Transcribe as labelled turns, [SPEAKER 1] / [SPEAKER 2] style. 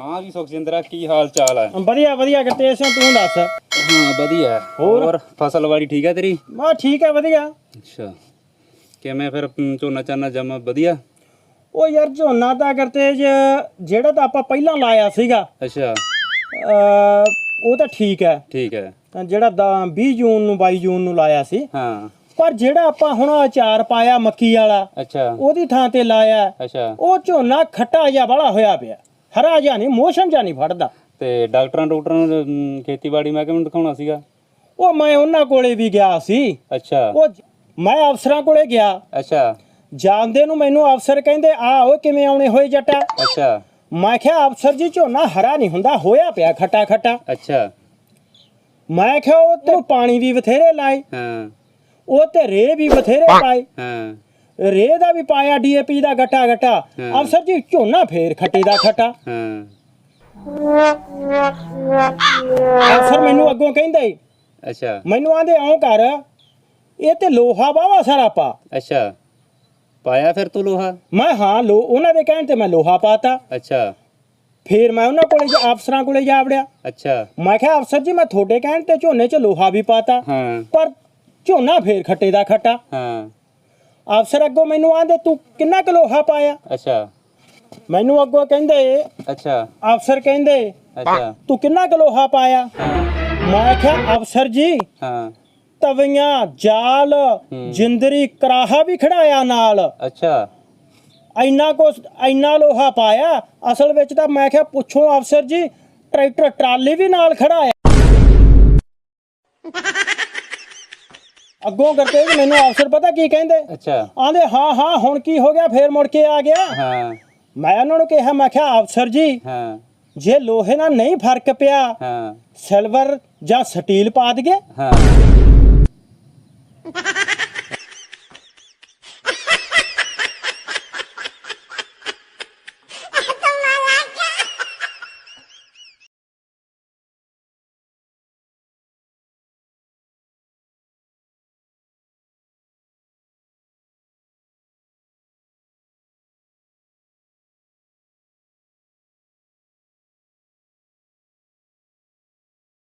[SPEAKER 1] ਹਾਂ ਜੀ ਸੁਖਜਿੰਦਰਾ ਕੀ ਹਾਲ ਚਾਲ ਹੈ
[SPEAKER 2] ਵਧੀਆ ਵਧੀਆ ਗਰਤੇਜ ਸਿੰਘ ਤੂੰ ਦੱਸ?
[SPEAKER 1] ਹਾਂ ਵਧੀਆ।
[SPEAKER 2] ਹੋਰ?
[SPEAKER 1] ਫਸਲ ਵਾੜੀ ਠੀਕ ਹੈ ਤੇਰੀ?
[SPEAKER 2] ਮੈਂ ਠੀਕ ਹੈ ਵਧੀਆ।
[SPEAKER 1] ਅੱਛਾ। ਕਿਵੇਂ ਫਿਰ ਝੋਨਾ ਚਾਨਾ ਜਮਾ ਵਧੀਆ?
[SPEAKER 2] ਉਹ ਯਾਰ ਝੋਨਾ ਤਾਂ ਗਰਤੇਜ ਜਿਹੜਾ ਤਾਂ ਆਪਾਂ ਪਹਿਲਾਂ ਲਾਇਆ ਸੀਗਾ
[SPEAKER 1] ਅੱਛਾ।
[SPEAKER 2] ਉਹ ਤਾਂ ਠੀਕ ਹੈ।
[SPEAKER 1] ਠੀਕ ਹੈ।
[SPEAKER 2] ਤਾਂ ਜਿਹੜਾ ਦਾ 20 ਜੂਨ ਨੂੰ 22 ਜੂਨ ਨੂੰ ਲਾਇਆ ਸੀ
[SPEAKER 1] ਹਾਂ।
[SPEAKER 2] ਪਰ ਜਿਹੜਾ ਆਪਾਂ ਹੁਣ ਅਚਾਰ ਪਾਇਆ ਮੱਕੀ ਵਾਲਾ
[SPEAKER 1] ਅੱਛਾ।
[SPEAKER 2] ਉਹਦੀ ਥਾਂ ਤੇ ਲਾਇਆ
[SPEAKER 1] ਅੱਛਾ।
[SPEAKER 2] ਉਹ ਝੋਨਾ ਖੱਟਾ ਜਿਹਾ ਵਾਲਾ ਹੋਇਆ ਪਿਆ। ਹਰਾ ਜਿਹਾ ਨਹੀਂ ਮੋਸ਼ਨ ਜਿਹਾ ਨਹੀਂ ਫੜਦਾ।
[SPEAKER 1] ਤੇ ਡਾਕਟਰਾਂ ਡਾਕਟਰਾਂ ਨੂੰ ਖੇਤੀਬਾੜੀ ਮਹਿਕਮੇ ਨੂੰ ਦਿਖਾਉਣਾ ਸੀਗਾ?
[SPEAKER 2] ਉਹ ਮੈਂ ਉਹਨਾਂ ਕੋਲੇ ਵੀ ਗਿਆ ਸੀ।
[SPEAKER 1] ਅੱਛਾ।
[SPEAKER 2] ਉਹ ਮੈਂ ਅਫਸਰਾਂ ਕੋਲੇ ਗਿਆ।
[SPEAKER 1] ਅੱਛਾ।
[SPEAKER 2] ਜਾਂਦੇ ਨੂੰ ਮੈਨੂੰ ਅਫਸਰ ਕਹਿੰਦੇ ਆ ਓਏ ਕਿਵੇਂ ਆਉਣੇ ਹੋਏ ਜੱਟਾ?
[SPEAKER 1] ਅੱਛਾ।
[SPEAKER 2] ਮੈਂ ਕਿਹਾ ਅਫਸਰ ਜੀ ਝੋਨਾ ਹਰਾ ਨਹੀਂ ਹੁੰਦਾ ਹੋਇਆ ਪਿਆ ਖੱਟਾ ਖੱਟਾ
[SPEAKER 1] ਅੱਛਾ।
[SPEAKER 2] ਮੈਂ ਕਿਹਾ ਉਹ ਤੈਨੂੰ ਪਾਣੀ ਵੀ ਬਥੇਰੇ ਲਾਏ।
[SPEAKER 1] ਹਾਂ।
[SPEAKER 2] ਉਹ ਤੇ ਰੇ ਵੀ ਬਥੇਰੇ ਪਾਏ।
[SPEAKER 1] ਹਾਂ।
[SPEAKER 2] ਰੇ ਦਾ ਵੀ ਪਾਇਆ ਡੀਏਪੀ ਦਾ ਗੱਟਾ
[SPEAKER 1] ਹਾਂ।
[SPEAKER 2] ਅਫਸਰ ਜੀ ਝੋਨਾ ਫੇਰ ਖੱਟੇ ਦਾ ਖੱਟਾ।
[SPEAKER 1] ਹਾਂ।
[SPEAKER 2] ਅਫਸਰ ਮੈਨੂੰ ਅੱਗੋਂ ਕਹਿੰਦੇ
[SPEAKER 1] ਅੱਛਾ।
[SPEAKER 2] ਮੈਨੂੰ ਆਂਦੇ ਆਉਂ ਕਰ ਇਹ ਤੇ ਲੋਹਾ ਬਾਵਾ ਸਾਰਾ ਪਾ।
[SPEAKER 1] ਅੱਛਾ। ਪਾਇਆ ਫਿਰ ਤੂੰ ਲੋਹਾ?
[SPEAKER 2] ਮੈਂ ਹਾਂ ਲੋ ਉਹਨਾਂ ਦੇ ਕਹਿਣ ਤੇ ਮੈਂ ਲੋਹਾ ਪਾਤਾ।
[SPEAKER 1] ਅੱਛਾ।
[SPEAKER 2] ਫੇਰ ਮੈਂ ਉਹਨਾਂ ਕੋਲੇ ਜਾ- ਅਫਸਰਾਂ ਕੋਲੇ ਜਾ ਵੜਿਆ।
[SPEAKER 1] ਅੱਛਾ।
[SPEAKER 2] ਮੈਂ ਕਿਹਾ ਅਫਸਰ ਜੀ ਮੈਂ ਤੁਹਾਡੇ ਕਹਿਣ ਤੇ ਝੋਨੇ 'ਚ ਲੋਹਾ ਵੀ ਪਾਤਾ।
[SPEAKER 1] ਹਾਂ।
[SPEAKER 2] ਪਰ ਝੋਨਾ ਫੇਰ ਖੱਟੇ ਦਾ ਖੱਟਾ।
[SPEAKER 1] ਹਾਂ।
[SPEAKER 2] ਅਫਸਰ ਅੱਗੋਂ ਮੈਨੂੰ ਆਂਦੇ ਤੂੰ ਕਿੰਨਾ ਕੁ ਲੋਹਾ ਪਾਇਆ?
[SPEAKER 1] ਅੱਛਾ।
[SPEAKER 2] ਮੈਨੂੰ ਅੱਗੋਂ ਕਹਿੰਦੇ
[SPEAKER 1] ਅੱਛਾ।
[SPEAKER 2] ਅਫਸਰ ਕਹਿੰਦੇ
[SPEAKER 1] ਅੱਛਾ।
[SPEAKER 2] ਤੂੰ ਕਿੰਨਾ ਕੁ ਲੋਹਾ ਪਾਇਆ? ਮੈਂ ਕਿਹਾ ਅਫਸਰ ਜੀ
[SPEAKER 1] ਹਾਂ।
[SPEAKER 2] ਤਵੀਆਂ ਜਾਲ ਜਿੰਦਰੀ ਕਰਾਹਾ ਵੀ ਖੜਾਇਆ ਨਾਲ।
[SPEAKER 1] ਅੱਛਾ।
[SPEAKER 2] ਇੰਨਾ ਕੋ ਇੰਨਾ ਲੋਹਾ ਪਾਇਆ? ਅਸਲ ਵਿੱਚ ਤਾਂ ਮੈਂ ਕਿਹਾ ਪੁੱਛੋ ਅਫਸਰ ਜੀ ਟਰੈਕਟਰ ਟਰਾਲੀ ਵੀ ਨਾਲ ਖੜਾਇਆ? ਅੱਗੋਂ ਕਰਕੇ ਜੀ ਮੈਨੂੰ ਅਫਸਰ ਪਤਾ ਕੀ ਕਹਿੰਦੇ?
[SPEAKER 1] ਅੱਛਾ।
[SPEAKER 2] ਆਂਦੇ ਹਾਂ ਹਾਂ ਹੁਣ ਕੀ ਹੋ ਗਿਆ? ਫੇਰ ਮੁੜ ਕੇ ਆ ਗਿਆ।
[SPEAKER 1] ਹਾਂ।
[SPEAKER 2] ਮੈਂ ਉਹਨਾਂ ਨੂੰ ਕਿਹਾ ਮੈਂ ਕਿਹਾ ਅਫਸਰ ਜੀ
[SPEAKER 1] ਹਾਂ।
[SPEAKER 2] ਜੇ ਲੋਹੇ ਨਾਲ ਨਹੀਂ ਫ਼ਰਕ ਪਿਆ
[SPEAKER 1] ਹਾਂ।
[SPEAKER 2] ਸਿਲਵਰ ਜਾਂ ਸਟੀਲ ਪਾ
[SPEAKER 1] ਹਾਂ।